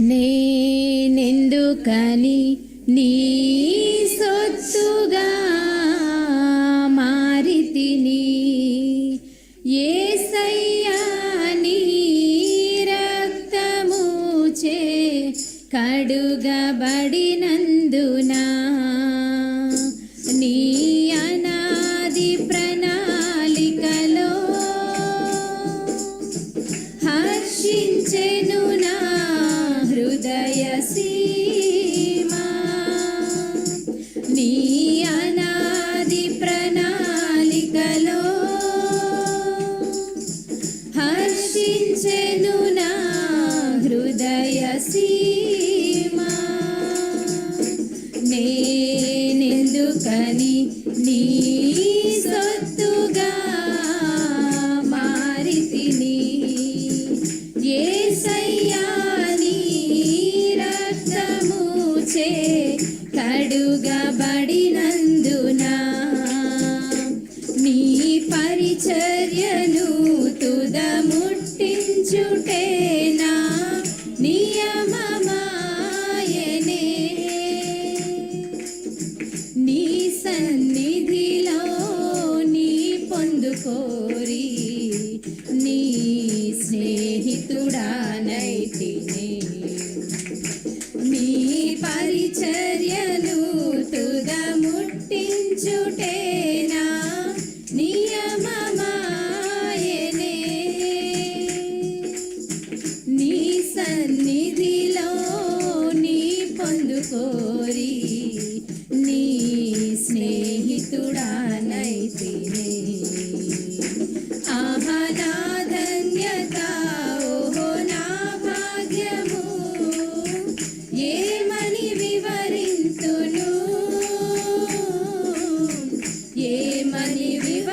నేనెందుకని నీ సొత్తుగా మారితిని? ఏసయ్యా నీ రక్తము చే ప్రణాళికలో హర్షించెను నా హృదయ సీమా. నేనెందుకని నీ సొత్తుగా మారితిని? ఏసయ్యా నీ రక్తము చే కడుగబడినందునా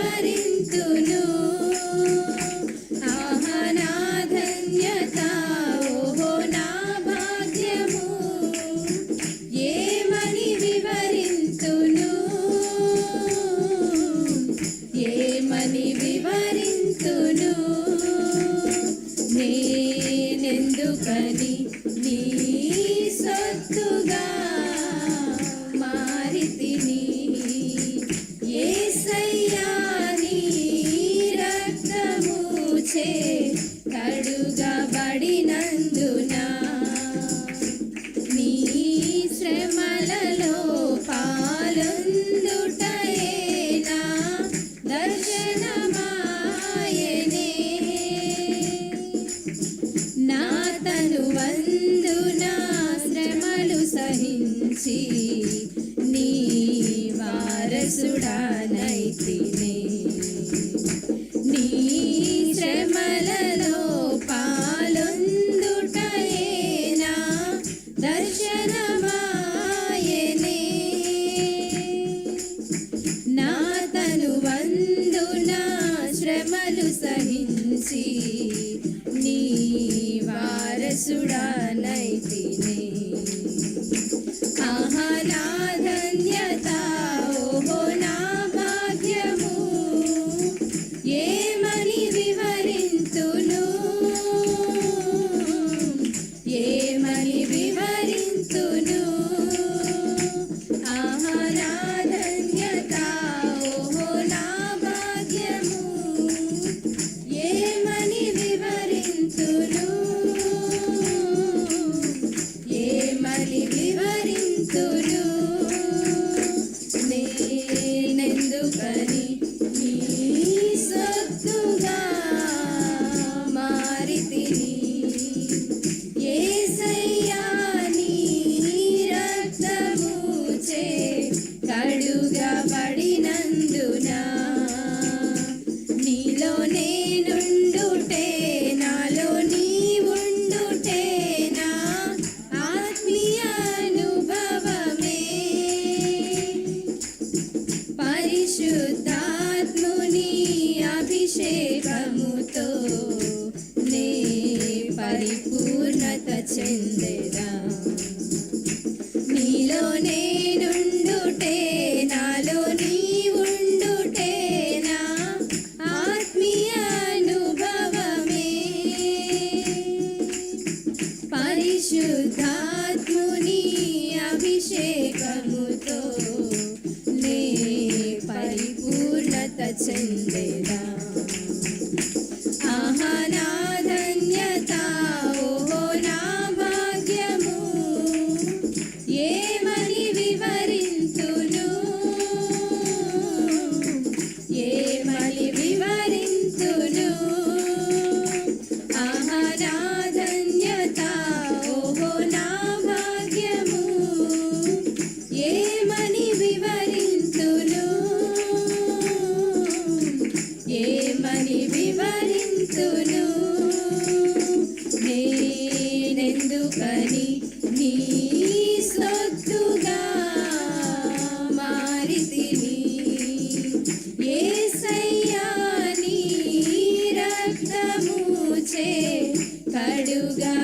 ఏమని సహించి నీ వారసుడానైతినే నీ శ్రమలలో పాలొందుటయేనా దర్శనమాయనే నా తను వందునా శ్రమలు సహించి నీ వారసుడానైతినే ఆహార పరిపూర్ణత చెందెదా? నీలో నేనుండుటే నాలో నీ ఉండుటే నా ఆత్మీయ అనుభవమే. పరిశుద్ధాత్ముని అభిషేకముతో నే పరిపూర్ణత చెందేదా? ఏమని వివరింతును? ఏమని వివరింతును? నేనెందుకని నీ సొత్తుగా మారితిని? యేసయ్యా నీ రక్తముచే కడుగబడినందున